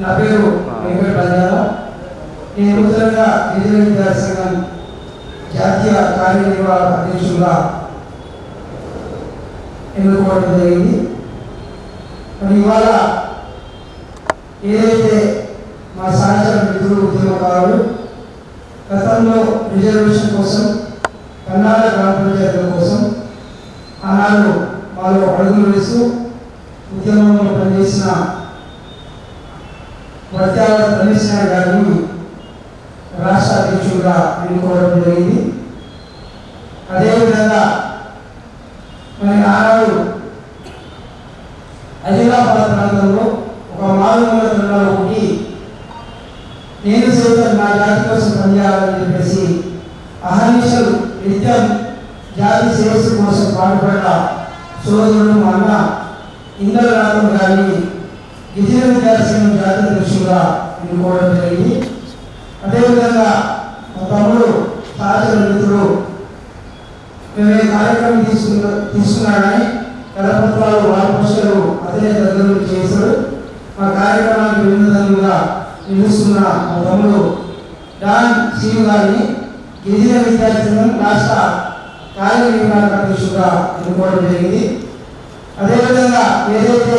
నా పేరు వెంకట రాజారా నేను నూతనంగా గిరిజన విద్యాసంఘం జాతీయ కార్యనిర్వాహక అధ్యక్షులుగా ఎన్నుకోవడం జరిగింది. మరి ఇవాళ ఏదైతే మా సహచర మిత్రులు ఉద్యమకారులు గతంలో రిజర్వేషన్ కోసం కన్నాడ గ్రామ పంచాయతీల కోసం ఆనాడు వాళ్ళు అడుగులు వేస్తూ ఉద్యమంలో పనిచేసిన ప్రత్యేక రమేశ్వర గారిని రాష్ట్ర అధ్యక్షుడిగా ఎన్నుకోవడం జరిగింది. అదేవిధంగా మరి ఆనాడు ఆదిలాబాద్ ప్రాంతంలో ఒక మారుమూల తండాలో ఉండి నేను సైతం నా జాతి కోసం పనిచేయాలని చెప్పేసి అహర్నిశలు నిత్యం జాతి శ్రేయస్సు కోసం పాటుపడ్డ సోదరుడు మా అన్న ఇంద్రనాథం గారిని గిరిజన విద్యాసంఘం జాతీయ అధ్యక్షులుగా ఎన్నుకోవడం జరిగింది. అదేవిధంగా మా తమ్ముడు సహచర మిత్రుడు మేము కార్యక్రమం తీసుకున్న తీసుకున్నాడని కళపత్రాలు వారపక్షలు అతనే దగ్గర చేశాడు మా కార్యక్రమానికి వినోదంగా నిలుస్తున్న మా తమ్ముడు డాన్ శ్రీను గారిని గిరిజన విద్యార్థులను రాష్ట్ర కార్యనిర్వాహక అధ్యక్షుడుగా ఎన్నుకోవడం జరిగింది. అదేవిధంగా ఏదైతే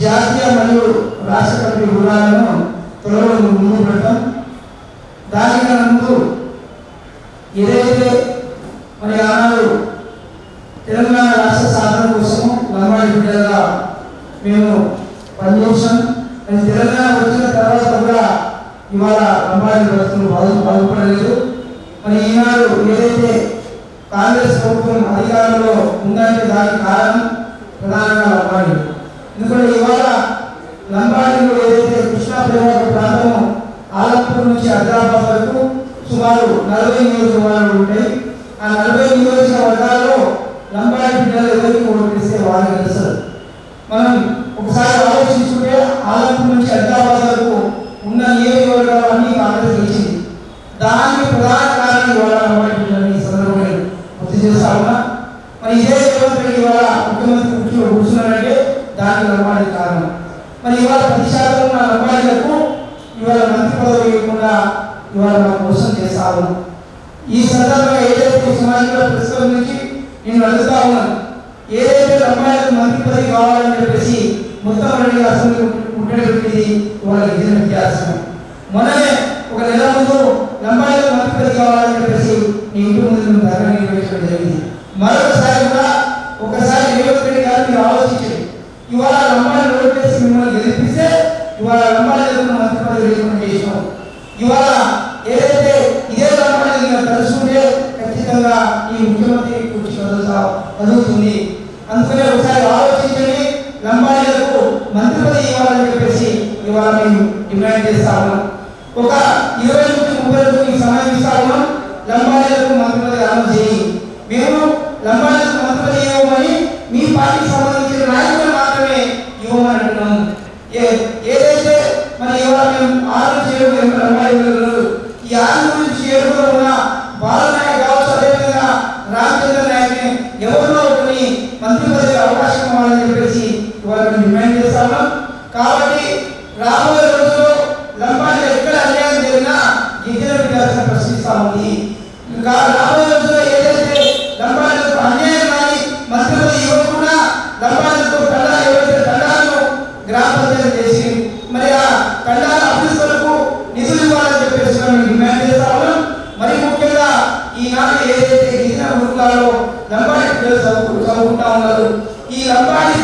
జాతీయ మరియు రాష్ట్ర కమిటీ వివరాలను త్వరలో ముందు పెడతాం. దానికన్నా ముందు ఏదైతే మరి ఆనాడు తెలంగాణ రాష్ట్ర సాధన కోసం లంబాడి బిడ్డగా మేము పనిచేసాం కానీ తెలంగాణ వచ్చిన తర్వాత కూడా ఇవాళ లంబాడి బ్రతుకులు బాధ బాధపడలేదు మరి ఈనాడు ఏదైతే కాంగ్రెస్ ప్రభుత్వం అధికారంలో ఉందంటే దానికి కారణం ప్రధానంగా లంబాడి. ఎందుకంటే ఇవాళ లంబాడిలో ఏదైతే కృష్ణా ప్రేమ ప్రాంతము ఆలంపూర్ నుంచి హైదరాబాద్ వరకు సుమారు నలభై నియోజకవర్గాలు ఉంటాయి. ఆ నలభై నియోజకవర్గాల్లో లంబాడి బిడ్డలు ఎవరికి ఓటేస్తే వాళ్ళు గెలుస్తారు? మనం ఒకసారి ఆలోచించుకుంటే ఆలపూర్ నుంచి హైదరాబాద్ వరకు ఉన్న నియోజకవర్గాలు అన్ని కాంగ్రెస్ గెలిచింది దానికి ప్రధాన కారణం ఇవాళ లంబాడి బిడ్డలని ఈ సందర్భంగా గుర్తు చేస్తా ఉన్నా మరి ఇదే రేవంత్ రెడ్డి ఇవాళ ముఖ్యమంత్రి కుర్చీలో కూర్చున్నారంటే దానికి లంబాడి కారణం మరి ఇవాళ పది శాతం ఉన్న లంబాడీలకు ఇవాళ మంత్రి పదవి ఇవ్వకుండా ఇవాళ మనం కోసం చేస్తా ఈ సందర్భంగా ఏదైతే సమాజంలో ప్రస్తుతం నుంచి నేను అడుగుతా ఉన్నాను ఏదైతే అమ్మాయిలకు మంత్రి పదవి కావాలని చెప్పేసి మొత్తం రెడ్డి అసెంబ్లీ ఉండేటువంటిది వాళ్ళకి ఇవాళ వ్యత్యాసం. మొన్ననే ఒక నెల ముందు అమ్మాయిలకు మంత్రి పదవి కావాలని చెప్పేసి నీ ఇంటి ముందు మేము నిర్వహించడం జరిగింది. మరొకసారి కూడా ఒకసారి రేవంత్ రెడ్డి గారు మీరు ఆలోచించండి. ఇవాళ అమ్మాయిలు రోడ్ చేసి మిమ్మల్ని గెలిపిస్తే ఇవాళ లంబాడి మంత్రి పదవి లేకుండా చేసినాం ఇవాళ ఏదైతే ఇదే లంబాడి తలుచుకుంటే ఖచ్చితంగా ఈ ముఖ్యమంత్రి కూర్చి కదులుతా కదులుతుంది అందుకనే ఒకసారి ఆలోచించండి లంబాడీలకు మంత్రి పదవి ఇవ్వాలని చెప్పేసి ఇవాళ మేము డిమాండ్ చేస్తా ఉన్నాం. ఒక ఇరవై నుంచి ముప్పై రోజులు సమయం ఇస్తా ఉన్నాం లంబాడీలకు మంత్రి పదవి అమలు చేయి మేము లంబాడీలకు మంత్రి పదవి ఇవ్వమని మీ పార్టీకి సంబంధించిన నాయకులు రాబోయే రోజుల్లో ఎక్కడ అన్యాయం జరిగినా గిరిజన విద్యార్థులు ప్రశ్నిస్తా ఉంది. ఇంకా రాబోయే రోజుల్లో ఏదైతే లంబాడీలకు అన్యాయం కానీ మంత్రి ఇవ్వకుండా లంబాడీలకు ఏవైతే గ్రామ పంచాయతీ చేసి మరి ఆ దండాల అభివృద్ధులకు నిధులు ఇవ్వాలని చెప్పేసి మేము డిమాండ్ చేస్తా ఉన్నాం. మరి ముఖ్యంగా ఈనాడు ఏదైతే గిరిజన వృత్తాల్లో లంబాడి పిల్లలు చదువుకుంటా ఉన్నారు ఈ లంబాడి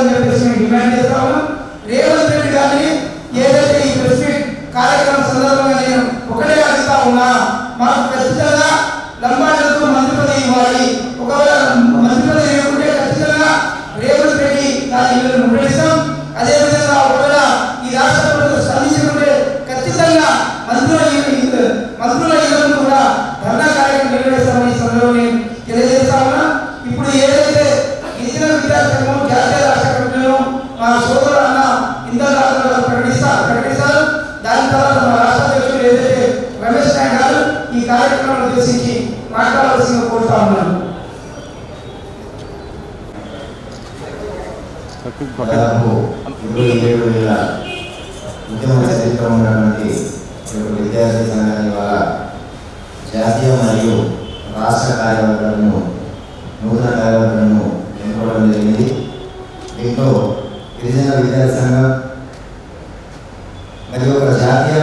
చర్యలు తీసుకోవాలని చెప్పేసి మేము డిమాండ్ చేస్తా ఉన్నాం రేవంత్ రెడ్డి గారిని ఏదైతే ఈ ప్రెస్ మీట్ కార్యక్రమం సందర్భంగా నేను ఒకటే అడుగుతా ఉన్నా మాకు ఖచ్చితంగా లంబాడీలకు మంత్రి పదవి ఇవ్వాలి ఒకవేళ మంత్రి పదవి ఇవ్వకుంటే ఖచ్చితంగా రేవంత్ రెడ్డి దాని ముట్టడిస్తాం అదేవిధంగా ఒకవేళ ఈ రాష్ట్ర ప్రభుత్వం స్పందించకుంటే మంత్రుల ఇల్లు- మంత్రుల ఇళ్ళను కూడా ధర్నా కార్యక్రమం నిర్వహిస్తామని ఈ సందర్భంలో నేను తెలియజేస్తా ఉన్నా ఇప్పుడు ఏదైతే గిరిజన విద్యాసంఘం జాతీయ రాష్ట్ర కమిటీలో మా సోదరు అన్న ఇంద్రరాజు గారు ప్రకటిస్తా ప్రకటిస్తారు దాని తర్వాత మా రాష్ట్ర అధ్యక్షుడు ఏదైతే రమేష్ నాయక్ గారు ఈ కార్యక్రమాన్ని ఉద్దేశించి మాట్లాడవలసిందిగా కోరుతా ఉన్నాను దాదాపు ఇరవై ఏడు వేల ఉద్యమ చరిత్ర ఉన్నటువంటి ఈ యొక్క విద్యార్థి సంఘాన్ని వాళ్ళ జాతీయ మరియు రాష్ట్ర కార్యవర్గాలను నూతన కార్యవర్గాలను ఎన్నుకోవడం జరిగింది దీంట్లో గిరిజన విద్యార్థి సంఘం మరియు ఒక జాతీయ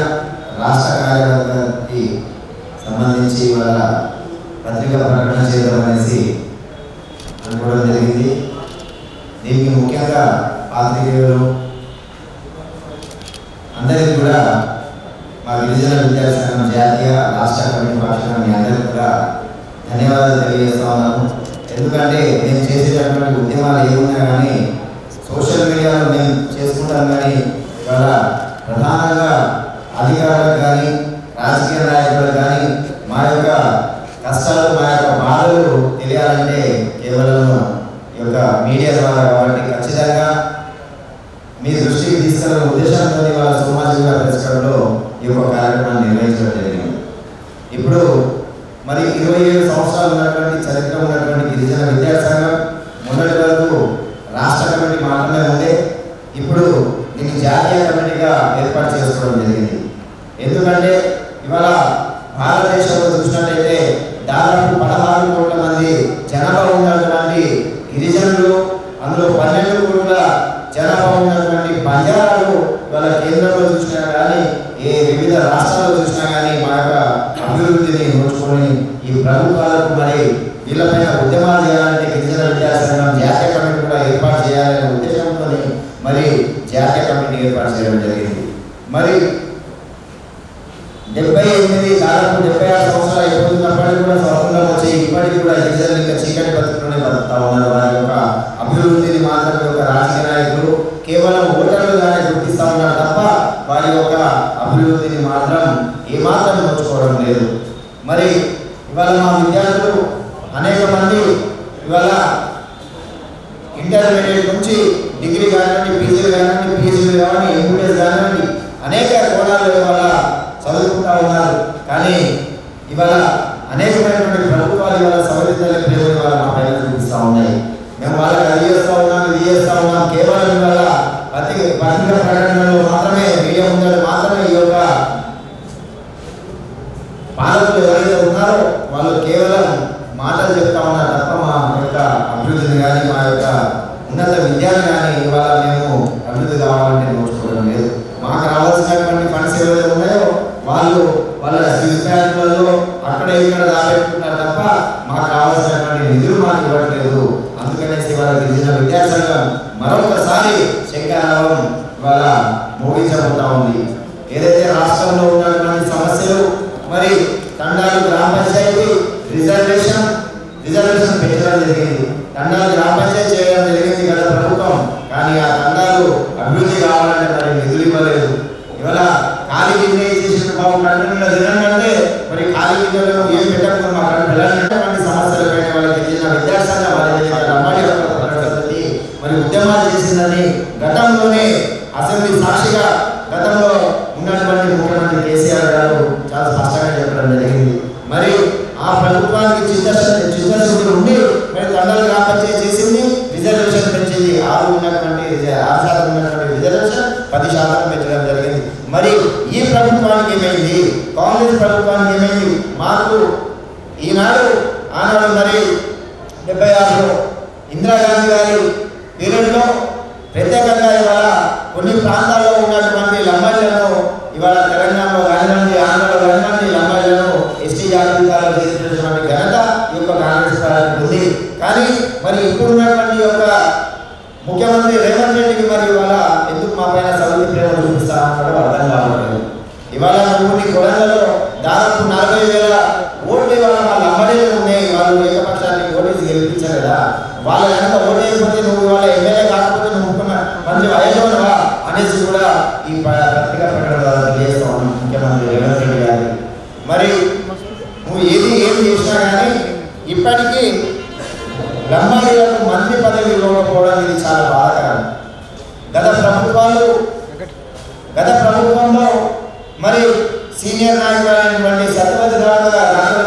రాష్ట్ర కార్యవర్గానికి సంబంధించి వాళ్ళ పత్రికా ప్రకటన చేయడం అనేసి అనుకోవడం జరిగింది దీనికి ముఖ్యంగా పాత్రికేయులు అందరికీ కూడా మా గిరిజన విద్యార్థి సంఘం జాతీయ రాష్ట్ర కమిటీ పక్షాన మీ అందరికీ కూడా ధన్యవాదాలు తెలియజేస్తా ఉన్నాను ఎందుకంటే మేము చేసేటటువంటి ఉద్యమాలు ఏమున్నా కానీ సోషల్ మీడియాలో మేము చేసుకుంటాం కానీ ఇవాళ ప్రధానంగా అధికారులకు కానీ రాజకీయ నాయకులకు కానీ మా యొక్క కష్టాలు మా యొక్క బాధలు తెలియాలంటే కేవలం ఈ యొక్క మీడియా ద్వారా కాబట్టి ఖచ్చితంగా మీ దృష్టికి తీసుకెళ్ళిన ఉద్దేశంతో వాళ్ళ సోమాజిక పరిష్కారంలో ఈ యొక్క కార్యక్రమాన్ని నిర్వహించడం జరిగింది ఇప్పుడు మరి ఇరవై ఏడు సంవత్సరాలు ఉన్నటువంటి చరిత్ర ఉన్నటువంటి గిరిజన విద్యాసంఘం సంఘం మొన్నటి వరకు రాష్ట్ర కమిటీ మాత్రమే ఉండే. ఇప్పుడు దీన్ని జాతీయ కమిటీగా ఏర్పాటు చేసుకోవడం జరిగింది. ఎందుకంటే ఇవాళ భారతదేశంలో చూసినట్టయితే దాదాపు పదహారు కోట్ల మంది జనాభా ఉన్నటువంటి గిరిజనులు అందులో పన్నెండు కోట్ల జనాభా ఉన్నటువంటి బంజారాలు ఇవాళ కేంద్రంలో చూసినా కానీ ఏ వివిధ రాష్ట్ర చూసినా కానీ మా యొక్క అభివృద్ధిని నోచుకొని ఈ ప్రభుత్వాలకు మరి ఇళ్ళపైన ఉద్యమాలు చేయాలంటే గిరిజన విద్యాసంఘం జాతీయ కమిటీ కూడా ఏర్పాటు చేయాలనే ఉద్దేశంతో మరి జాతీయ కమిటీ ఏర్పాటు చేయడం జరిగింది. మరి డెబ్బై ఎనిమిది దాదాపు డెబ్బై ఆరు సంవత్సరాలు అయిపోతున్నప్పటికీ కూడా స్వతంత్రం వచ్చి ఇప్పటికీ కూడా గిరిజనులు ఇంకా చీకటి బతుకులోనే బతుకుతా ఉన్నారు. వారి యొక్క అభివృద్ధిని మాత్రం యొక్క రాజకీయ నాయకులు కేవలం ఓటర్లుగానే గుర్తిస్తా ఉన్నారు తప్ప వారి యొక్క అభివృద్ధిని మాత్రం ఏమాత్రం నోచుకోవడం లేదు. మరి ఇవాళ మా విద్యార్థులు అనేక మంది ఇవాళ ఇంటర్మీడియట్ నుంచి డిగ్రీ కానివ్వండి పీజీలు కానివ్వండి పీజీలు కానివ్వండి ఎంబీబీఎస్ కానివ్వండి అనేక కోణాలు ఇవాళ చదువుకుంటా ఉన్నారు. కానీ ఇవాళ అనేకమైనటువంటి ప్రభుత్వాలు ఇవాళ సవరించాలి ప్రజలు ఇవాళ మా పైన చూపిస్తూ ఉన్నాయి. మేము వాళ్ళకి అది చేస్తూ ఉన్నాం ఇది చేస్తూ ఉన్నాం. కేవలం ఇవాళ ప్రతి పత్రిక ప్రకటనలో మాత్రమే మీడియా ముందు మాత్రమే ఈ యొక్క పాలకులు ఎవరైతే ఉన్నారో వాళ్ళు కేవలం మాటలు చెప్తా ఉన్నారు తప్ప మా యొక్క అభివృద్ధిని కానీ మా యొక్క ఉన్నత విద్యను కానీ ఇవాళ మేము అభివృద్ధి కావాలంటే నోచుకోవడం లేదు మాకు రావాల్సినటువంటి ఫండ్స్ ఏవైతే ఉన్నాయో వాళ్ళు వాళ్ళ స్విస్ బ్యాంకులలో అక్కడ ఇక్కడ దాపెట్టుకుంటారు తప్ప మాకు కావాల్సినటువంటి నిధులు మాకు ఇవ్వట్లేదు అందుకనేసి వాళ్ళ గిరిజన విద్యాసంఘం ఒక్కసారి శంకరావం ఇవాళ మోగించబోతా ఉంది. ఏదైతే రాష్ట్రంలో ఉన్నటువంటి సమస్యలు మరి తండాలు గ్రామ పంచాయతీ రిజర్వేషన్ రిజర్వేషన్ పెంచడం జరిగింది. తండాలు గ్రామ పంచాయతీ చేయడం జరిగింది కదా ప్రభుత్వం. కానీ ఆ తండాలు అభివృద్ధి కావాలంటే మరి నిధులు ఇవ్వలేదు. ఇవాళ ఖాళీ గిన్నె చేసిన బాబు కంటెంట్లో తినంటే మరి ఖాళీ గిన్నెలో ఏం పెట్టకుండా మా పిల్లలటువంటి సమస్యలపైన వాళ్ళ గిరిజన విద్యాసంఘం వాళ్ళ అమ్మాయి యొక్క పద్ధతి మరి ఉద్యమాలు చేసిందని గతంలోనే అసెంబ్లీ సాక్షిగా గతంలో ఉన్నటువంటి ముఖ్యమంత్రి కేసీఆర్ గారు చాలా స్పష్టంగా చెప్పడం జరిగింది. మరి ఆ ప్రభుత్వానికి చిత్తశుద్ధి చిత్తశుద్ధులు ఉండి మరి తండ్రులు కాపచ్చే చేసింది రిజర్వేషన్ పెంచింది. ఆరు ఉన్నటువంటి ఆరు శాతం ఉన్నటువంటి రిజర్వేషన్ పది శాతం పెంచడం జరిగింది. మరి ఈ ప్రభుత్వానికి ఏమైంది? కాంగ్రెస్ ప్రభుత్వానికి ఏమైంది? మాకు ఈనాడు ఆనాడు మరి డెబ్బై ఆరులో ఇందిరాగాంధీ గారి పీరియడ్లో ప్రత్యేకంగా ఇవాళ కొన్ని ప్రాంతాల్లో ఉన్నటువంటి ఇవ్వకపోవడం ఇది చాలా బాధాకరం. గత ప్రభుత్వాలు గత ప్రభుత్వంలో మరి సీనియర్ నాయకులైనటువంటి సత్యవతి రాఘవ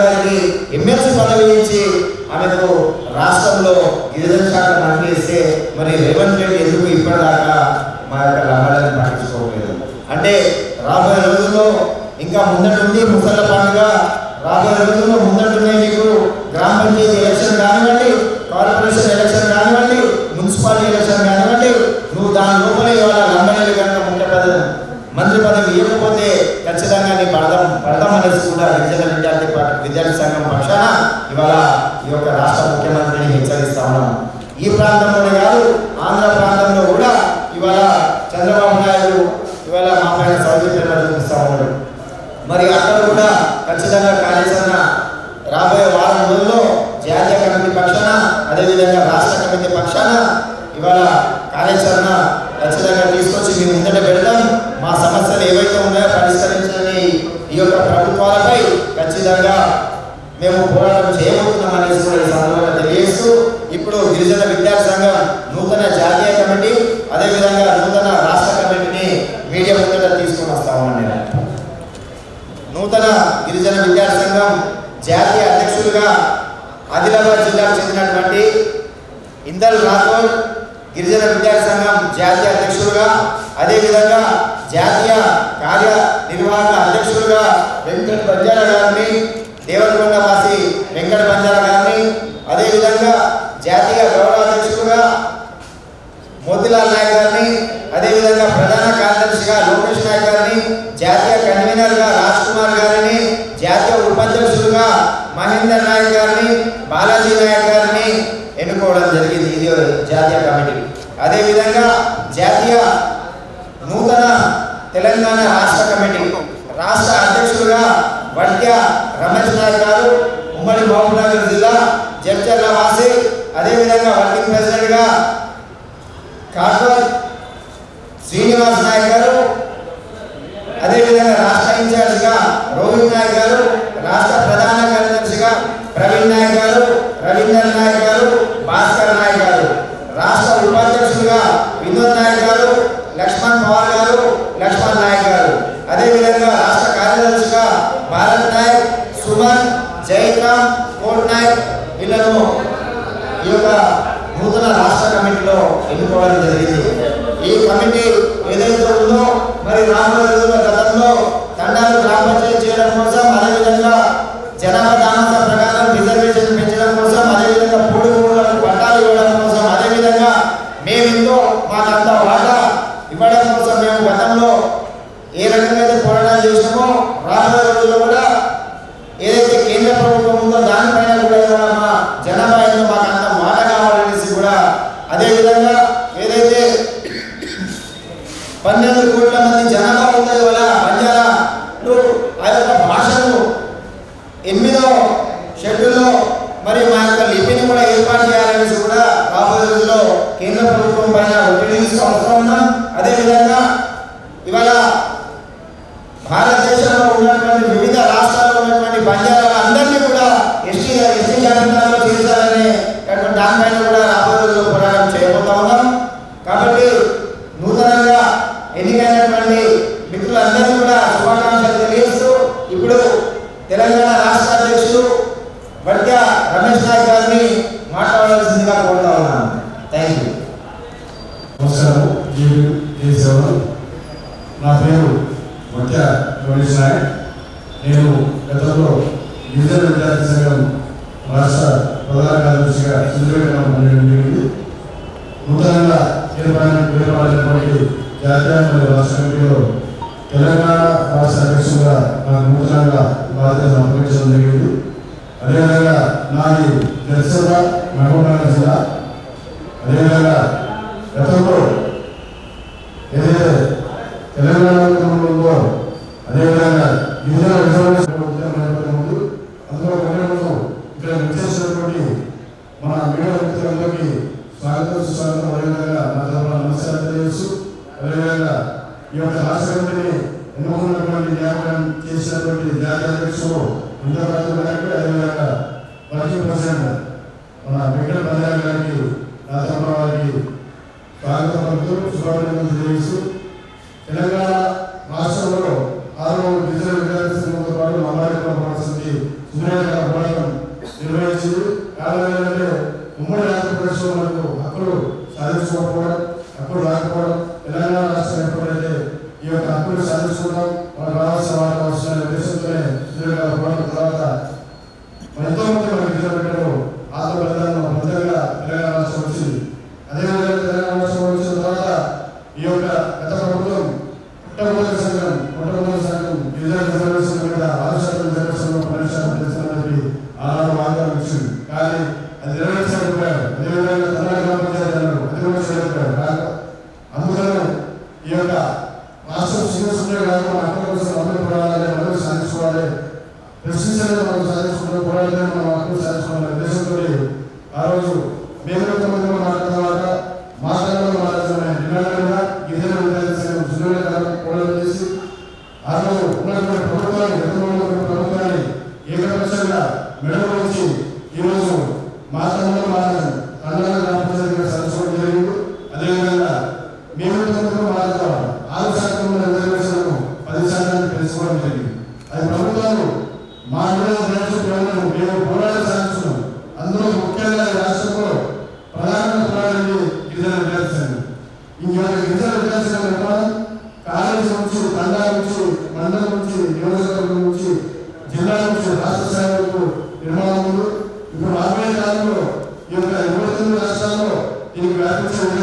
గారికి ఎమ్మెల్సీ పదవి ఇచ్చి ఆమెకు రాష్ట్రంలో గిరిజన శాఖ మంత్రి ఇస్తే మరి రేవంత్ రెడ్డి ఎందుకు ఇప్పటిదాకా మా యొక్క లంబాడీని పట్టించుకోవట్లేదు అంటే రాబోయే రోజుల్లో ఇంకా ముందటుంది ముసళ్ళ పండుగ రాబోయే రోజుల్లో ముందటున్నాయి నీకు గ్రామ పంచాయతీ ఎలక్షన్ కానివ్వండి కార్పొరేషన్ ఎలక్షన్ కానివ్వండి మున్సిపాలిటీ ఎలక్షన్ కానివ్వండి నువ్వు దాని లోపలే ఇవాళ లంబడీలు కనుక ముఖ్య పదవి మంత్రి పదవి ఇవ్వకపోతే ఖచ్చితంగా నీ పడదాం పడదాం అనేసి కూడా గిరిజన విద్యార్థి పా- విద్యార్థి సంఘం పక్షాన ఇవాళ ఈ యొక్క రాష్ట్ర ముఖ్యమంత్రిని హెచ్చరిస్తా ఉన్నాం ఈ ప్రాంతంలోనే కాదు ఆంధ్ర ప్రాంతంలో కూడా ఇవాళ చంద్రబాబు నాయుడు ఇవాళ మా పైన సౌజన్యంగా చూపిస్తా ఉన్నాడు మరి అక్కడ కూడా ఖచ్చితంగా కార్యాచరణ రాబోయే వారం రోజుల్లో జాతీయ కమిటీ పక్షాన అదేవిధంగా రాష్ట్ర కమిటీ పక్షాన ఇవాళ కార్యాచరణ ఖచ్చితంగా తీసుకొచ్చి మేము ముందట పెడతాం మా సమస్యలు ఏవైతే ఉన్నాయో పరిష్కరించని ఈ యొక్క ప్రభుత్వాలపై ఖచ్చితంగా మేము పోరాటం చేయబోతున్నాం అనేసి కూడా ఈ సందర్భంగా తెలియజేస్తూ ఇప్పుడు గిరిజన విద్యార్థి సంఘం నూతన జాతీయ కమిటీ అదేవిధంగా నూతన రాష్ట్ర కమిటీని మీడియా ముందట తీసుకొని వస్తామండి నేను. నూతన గిరిజన విద్యార్థి సంఘం జాతీయ అధ్యక్షులుగా ఆదిలాబాద్ జిల్లాకు చెందినటువంటి ఇందల్ రాథోడ్ గిరిజన విద్యార్థి సంఘం జాతీయ అధ్యక్షులుగా అదేవిధంగా జాతీయ కార్య నిర్వాహక అధ్యక్షులుగా వెంకట బంజారా గారిని దేవరకొండ వాసి వెంకట బంజారా గారిని అదేవిధంగా జాతీయ గౌరవ అధ్యక్షులుగా మోతిలాల్ నాయక్ గారిని అదేవిధంగా ప్రధాన కార్యదర్శిగా లోకేష్ నాయక్ గారిని జాతీయ కన్వీనర్గా రాజ్ కుమార్ గారిని జాతీయ ఉపాధ్యక్షులుగా మహేందర్ నాయక్ గారిని బాలాజీ నాయక్ గారిని ఎన్నుకోవడం జరిగింది. ఇది జాతీయ కమిటీ. అదేవిధంగా జాతీయ నూతన తెలంగాణ రాష్ట్ర కమిటీ. రాష్ట్ర అధ్యక్షులుగా వడ్య రమేష్ నాయక్ గారు ఉమ్మడి మహబూబ్నగర్ జిల్లా జడ్చర్ల వాసి అదేవిధంగా వర్కింగ్ ప్రెసిడెంట్గా కాట్వర్ శ్రీనివాస్ నాయక్ గారు అదేవిధంగా రాష్ట్ర ఇన్ఛార్జిగా రోహిత్ నాయక్ గారు రాష్ట్ర ప్రధాన కార్యదర్శిగా ప్రవీణ్ నాయక్ గారు రవీందర్ నాయక్ గారు భాస్కర్ నాయక్ గారు రాష్ట్ర ఉపాధ్యక్షులుగా వినోద్ నాయక్ గారు లక్ష్మణ్ పవార్ గారు లక్ష్మణ్ నాయక్ గారు అదేవిధంగా రాష్ట్ర కార్యదర్శిగా భారత్ నాయక్ సుమన్ జైరామ్ కోట్ నాయక్ వీళ్ళను ఈ యొక్క నూతన రాష్ట్ర కమిటీలో ఎన్నుకోవడం జరిగింది ఈ కమిటీ ఏదైతే ఉందో మరి రాబోయే రోజుల్లో గతంలో తండాలు గ్రామ పంచాయతీ చేయడం కోసం అదేవిధంగా జనాభా దామాస ప్రకారం రిజర్వేషన్ పెంచడం కోసం అదేవిధంగా పూడి భూములకు పట్టాలు ఇవ్వడం కోసం అదేవిధంగా మేమెంతో మాకంత వాటా ఇవ్వడం కోసం మేము గతంలో ఏ రకంగా అయితే పోరాటాలు చేసినామో రాబోయే రోజుల్లో కూడా ఏదైతే కేంద్ర ప్రభుత్వం ఉందో దానిపైన కూడా ఇవాళ మా జనాభా ఏందో మాకు అంత మాట కావాలనేసి కూడా అదేవిధంగా ఏదైతే పన్నెండు కోట్ల మంది జనాభా ఉందో ఇవాళ బంజారాలు ఆ యొక్క భాషను ఎనిమిదో షెడ్యూల్లో మరి మా యొక్క లిపిని కూడా ఏర్పాటు చేయాలనేసి కూడా రాబోయే రోజుల్లో కేంద్ర ప్రభుత్వం పైన ఒత్తిడి తీసుకొస్తా ఉన్నాం అదేవిధంగా ఇవాళ భారతదేశంలో ఉన్నటువంటి వివిధ రాష్ట్రాల్లో ఉన్నటువంటి బంజారాల అందరినీ కూడా ఎస్టీ ఎస్టీ జాబితాలో చేర్చాలనే అటువంటి దానిపైన కూడా రాబోయే రోజుల్లో పోరాటం చేయబోతా ఉన్నాం కాబట్టి నూతనంగా ఎన్నికైనటువంటి మిత్రులందరినీ కూడా శుభాకాంక్షలు తెలియజేస్తూ ఇప్పుడు తెలంగాణ రాష్ట్ర అధ్యక్షులు వడ్య రమేష్ నాయక్ గారిని మాట్లాడవలసిందిగా కోరుతా ఉన్నాను. థ్యాంక్ యూ నమస్కారం. నా పేరు ముఖ్య రమేష్ నాయక్. నేను గతంలో గిరిజన విద్యార్థి సంఘం రాష్ట్ర ప్రధాన కార్యదర్శిగా సింధువేటం జరిగింది. నూతనంగా ఏర్పడినటువంటి జాతీయ మరియు రాష్ట్ర కమిటీలో తెలంగాణ రాష్ట్ర అధ్యక్షులుగా నాకు నూతనంగా బాధ్యత అప్పగించడం జరిగింది అదేవిధంగా నాది దర్శన మహబూబ్నగర్ జిల్లా. అదేవిధంగా గతంలో ఏదైతే తెలంగాణ ఉందో అదేవిధంగా గిరిజన రిజర్వేషన్ అందులో వెళ్ళే ఇక్కడ విచ్చేసినటువంటి మన మీడియా మిత్రులందరికీ స్వాగతం సుస్వాగతం అదేవిధంగా నా తరఫున నమస్కారం తెలియజేస్తూ అదేవిధంగా ఈ యొక్క రాష్ట్ర చేసినటువంటి జాతీయ అధ్యక్షుడు అదేవిధంగా మన వెంకట మల్లారి గారికి రాజమ్మ వారికి స్వాగతం పలుకుతూ శుభాభినందనలు తెలియజేస్తూ తెలంగాణ రాష్ట్రంలో ఆరో గిరిజన విద్యార్థులతో పాటు మహారాజు పడాల్సింది సుందరగా పోరాటం నిర్వహించింది. కారణాలంటే ఉమ్మడి ఆంధ్రప్రదేశ్లో మనకు హక్కులు సాధించకపోవడం హక్కులు రాకపోవడం తెలంగాణ రాష్ట్రం ఎప్పుడైతే ఈ యొక్క అప్పులు సాధించుకున్నాం మనకు రావాల్సిన వాటి అవసరాలు దేశంలోనే తర్వాత సీరియస్గా కాకుండా అక్కడ అందరూ పోరాడాలి అందరూ సాధించుకోవాలి ప్రశ్నించలేదు మనం సాధించుకుంటే మనం అక్కడ సాధించుకోవాలి దేశంతో ఆ రోజు మేము ఎంతమంది మాట్లాడిన తర్వాత మాట్లాడుతున్నాయి నిన్న చేసి ఆ రోజు ఉన్నటువంటి ప్రభుత్వాన్ని గతంలో That's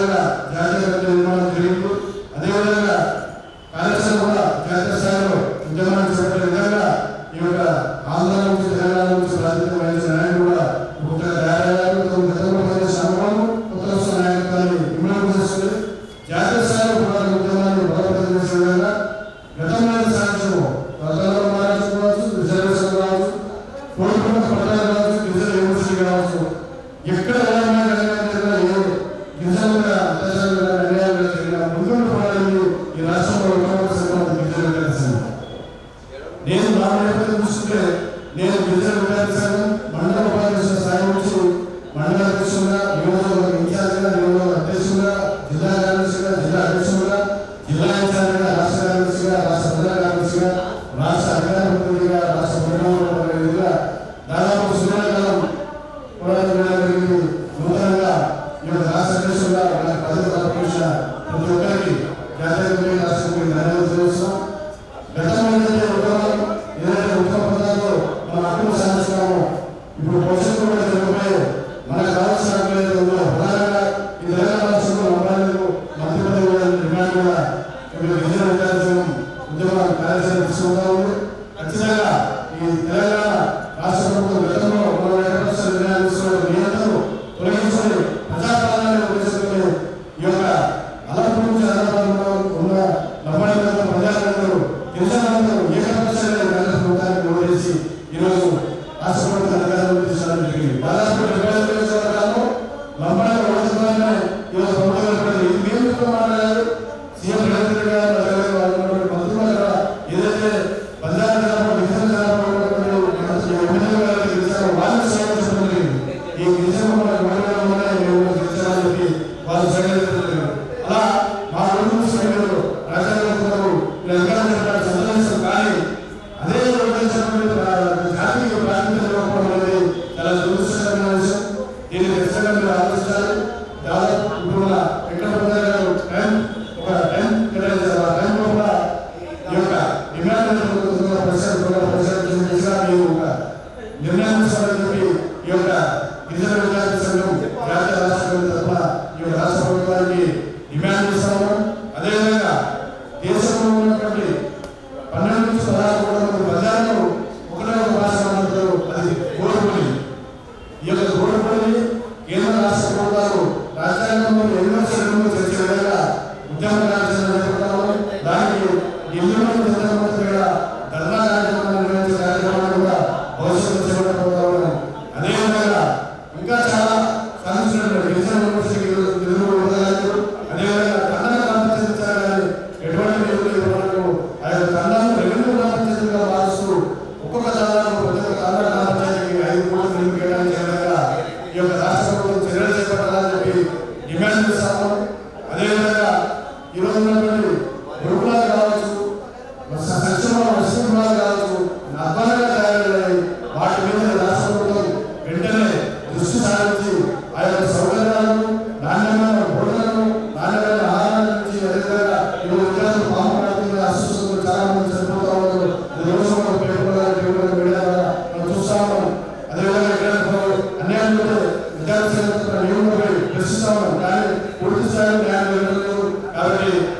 నియమంపై ప్రశ్నిస్తాము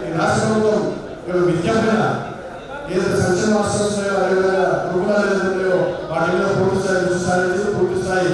ఈ రాష్ట్ర ప్రభుత్వం విద్యాపైన ఏదైతే సంక్షేమ ఆశ్రయిస్తున్నాయో అదేవిధంగా రూపాయలు ఏదైతే పూర్తి స్థాయి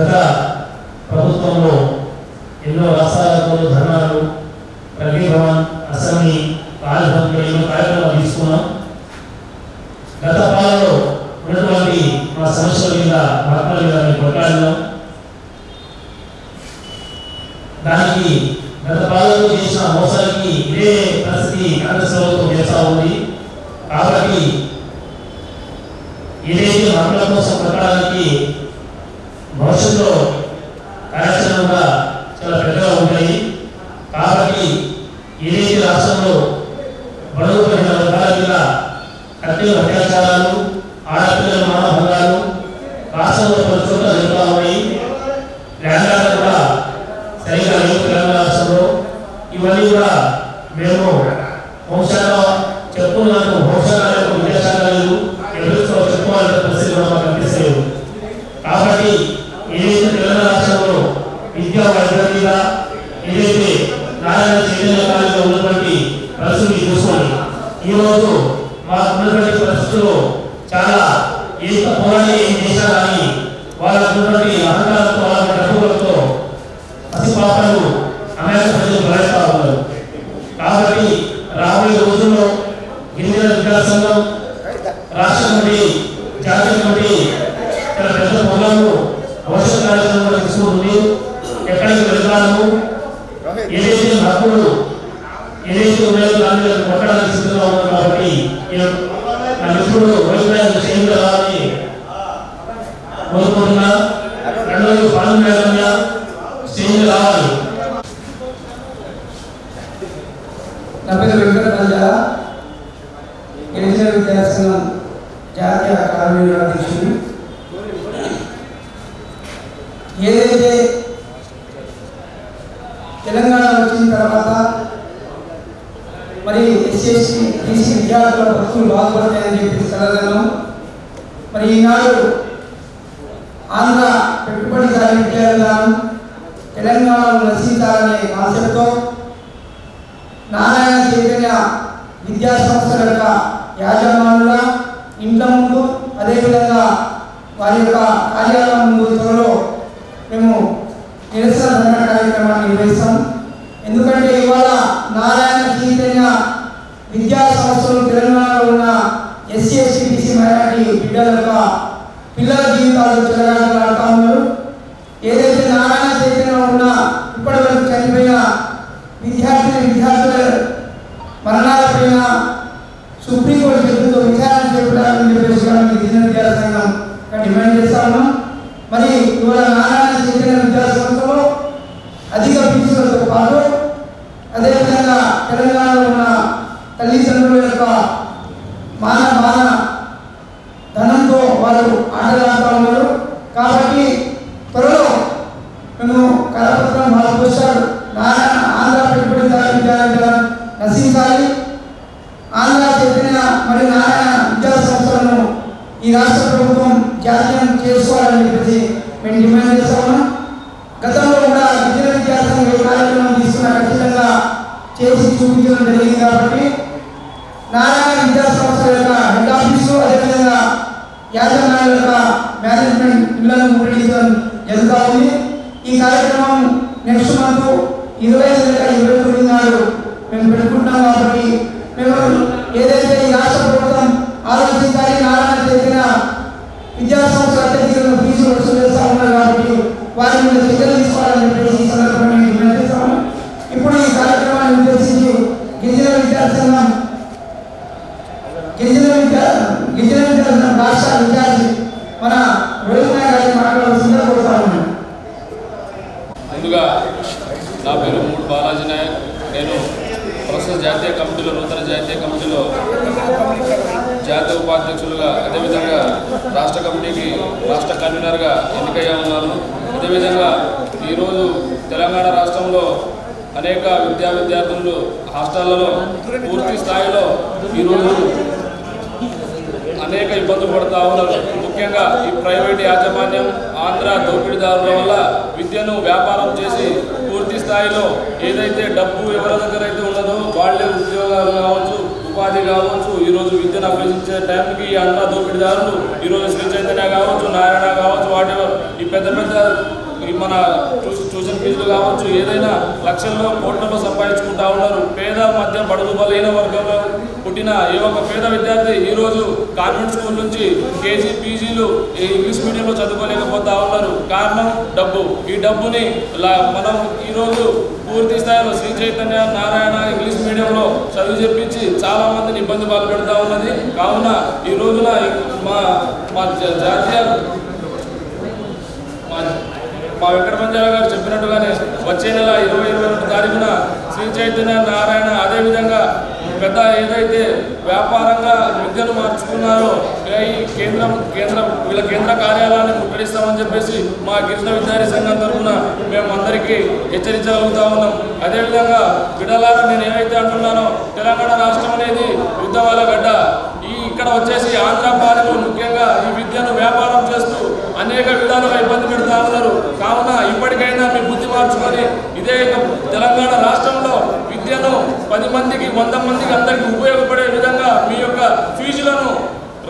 గత ప్రభుత్వంలో నా పేరు వెంకటరాజ గిరిజన విద్యా జాతీయ ఏదైతే తెలంగాణ వచ్చిన తర్వాత మరి ఎస్ఎస్సి బీసీ విద్యార్థుల చెప్పి సలహలను మరి ఈనాడు ఆంధ్ర పెట్టుబడిదారి విద్యార్థులను తెలంగాణలో నశించాలనే కాన్సెప్ట్తో నారాయణ చైతన్య విద్యా సంస్థ యొక్క యాజమానుల ఇంట్ల ముందు అదేవిధంగా వారి యొక్క కార్యాలయం ముందు త్వరలో మేము నిరసన ధర్మ కార్యక్రమాన్ని నిర్వహిస్తాం. ఎందుకంటే ఇవాళ నారాయణ చైతన్య విద్యా సంస్థలు తెలంగాణలో ఉన్న ఎస్సీ ఎస్టీ బీసీ మైనార్టీ బిడ్డల యొక్క పిల్లల జీవితాలు చెలగాటలాడుతూ ఉన్నారు. ఏదైతే నారాయణ చైతన్యలో ఉన్న ఇప్పటివరకు చనిపోయిన విద్యార్థి విద్యార్థుల మరణాలపైన సుప్రీంకోర్టు జడ్జితో విచారణ చేపట్టాలని చెప్పేసి కూడా మేము గిరిజన విద్యా సంఘం డిమాండ్ చేస్తా ఉన్నాం మరి ఇవాళ నారాయణ చైతన్య విద్యా సంస్థలో అధిక ఫీజులతో పాటు అదేవిధంగా తెలంగాణలో ఉన్న తల్లిదండ్రుల యొక్క మాన మాన ధనంతో వారు ఆటలాడుతూ ఉన్నారు కాబట్టి త్వరలో మేము కరపత్రం వాళ్ళు పోశారు నారాయణ ఆంధ్ర పెట్టుబడిదారు విద్యాలయం నశించాలి ఆంధ్ర చైతన్య మరియు నారాయణ విద్యా సంస్థలను ఈ రాష్ట్ర ప్రభుత్వం జాతీయం చేసుకోవాలని చెప్పేసి మేము డిమాండ్ చేస్తా ఉన్నాం గతంలో కూడా విద్యా విద్యార్థులు ఈ కార్యక్రమం తీసుకున్న ఖచ్చితంగా చేసి చూపించడం జరిగింది కాబట్టి నారాయణ విద్యా సంస్థ యొక్క హెడ్ ఆఫీసు అదేవిధంగా యాజమాన్య యొక్క మేనేజ్మెంట్ ఇళ్ళను ముట్టడించడం జరుగుతూ ఉంది. ఈ కార్యక్రమం నెక్స్ట్ మంత్ ఇరవై ఐదు ఇరవై తొమ్మిది నాడు మేము పెట్టుకుంటాం కాబట్టి మేము ఏదైతే ఈ రాష్ట్ర ప్రభుత్వం ఆలోచించాలి నారాయణ చేసిన విద్యా సంస్థల అత్యధికంగా వసూలు కాబట్టి వారి మీద చర్యలు తీసుకోవాలని చెప్పేసి సందర్భంగా ఇప్పుడు ఈ కార్యక్రమాన్ని ఉద్దేశించి గిరిజన విద్యార్థి గిరిజన విద్యా గిరిజన రాష్ట్ర విద్యార్థి మన రవీంద్ర గారిని కోరుతా ఉన్నాను ముందుగా నా పేరు మూడు బాలాజీ నాయక్. నేను ప్రస్తుత జాతీయ కమిటీలో నూతన జాతీయ కమిటీలో జాతీయ ఉపాధ్యక్షులుగా అదేవిధంగా రాష్ట్ర కమిటీకి రాష్ట్ర కన్వీనర్గా ఎన్నికయ్యా ఉన్నాను. అదేవిధంగా ఈరోజు తెలంగాణ రాష్ట్రంలో అనేక విద్యా విద్యార్థులు హాస్టళ్ళలో పూర్తి స్థాయిలో ఈరోజు అనేక ఇబ్బందులు పడుతూ ఉన్నారు. ముఖ్యంగా ఈ ప్రైవేట్ యాజమాన్యం ఆంధ్ర దోపిడీదారుల వల్ల విద్యను వ్యాపారం చేసి పూర్తి స్థాయిలో ఏదైతే డబ్బు ఎవరి దగ్గర అయితే ఉన్నదో వాళ్ళే ఉద్యోగాలు కావచ్చు ఉపాధి కావచ్చు ఈరోజు విద్యను అభ్యసించే టైంకి అంతా ఆంధ్ర దోపిడీదారులు ఈరోజు శ్రీ చైతన్య కావచ్చు నారాయణ కావచ్చు వాటెవర్ ఈ పెద్ద పెద్ద మన ట్యూషన్ ఫీజులు కావచ్చు ఏదైనా లక్షల్లో కోట్లలో సంపాదించుకుంటా ఉన్నారు. పేద మధ్య బడుగు బలైన వర్గంలో పుట్టిన ఏ ఒక్క పేద విద్యార్థి ఈరోజు కాన్వెంట్ స్కూల్ నుంచి కేజీ పీజీలు ఈ ఇంగ్లీష్ మీడియంలో చదువుకోలేకపోతా ఉన్నారు. కారణం డబ్బు. ఈ డబ్బుని లా- మనం ఈరోజు పూర్తి స్థాయిలో శ్రీ చైతన్య నారాయణ ఇంగ్లీష్ మీడియంలో చదువు చెప్పించి చాలా మందిని ఇబ్బంది పాల్పెడతా ఉన్నది. కావున ఈ రోజున మా మా జాతీయ మా వెంకట గారు చెప్పినట్టుగానే వచ్చే నెల ఇరవై ఇరవై రెండు తారీఖున శ్రీ చైతన్య నారాయణ అదేవిధంగా పెద్ద ఏదైతే వ్యాపారంగా విద్యను మార్చుకున్నారో ఈ కేంద్రం కేంద్ర వీళ్ళ కేంద్ర కార్యాలయాన్ని ముట్టడిస్తామని చెప్పేసి మా గిరిజన విద్యార్థి సంఘం తరఫున మేము అందరికీ హెచ్చరించగలుగుతా ఉన్నాం. అదేవిధంగా బిడలారా నేను ఏమైతే అంటున్నానో తెలంగాణ రాష్ట్రం అనేది ఉద్యమాల గడ్డ ఈ ఇక్కడ వచ్చేసి ఆంధ్ర ముఖ్యంగా ఈ విద్యను వ్యాపారం అనేక విధాలుగా ఇబ్బంది పెడతా ఉన్నారు. కావున ఇప్పటికైనా మీ బుద్ధి మార్చుకొని ఇదే తెలంగాణ రాష్ట్రంలో విద్యను పది మందికి వంద మందికి అందరికీ ఉపయోగపడే విధంగా మీ యొక్క ఫీజులను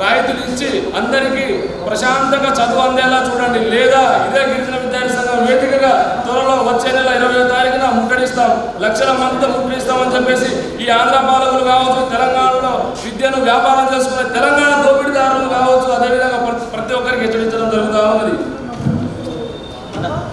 రాయితీ ఇచ్చి అందరికీ ప్రశాంతంగా చదువు అందేలా చూడండి. లేదా ఇదే గిరిజన విద్యార్థి సంఘం వేదికగా త్వరలో వచ్చే నెల ఇరవై తారీఖున ముట్టడిస్తాం. లక్షల మందితో ముట్టడిస్తామని చెప్పేసి ఈ ఆంధ్ర పాలకులు కావచ్చు తెలంగాణలో విద్యను వ్యాపారం చేసుకునే తెలంగాణ దోపిడీదారులు కావచ్చు అదేవిధంగా ప్రతి- ప్రతి ఒక్కరికి హెచ్చరించడం జరుగుతూ ఉన్నది.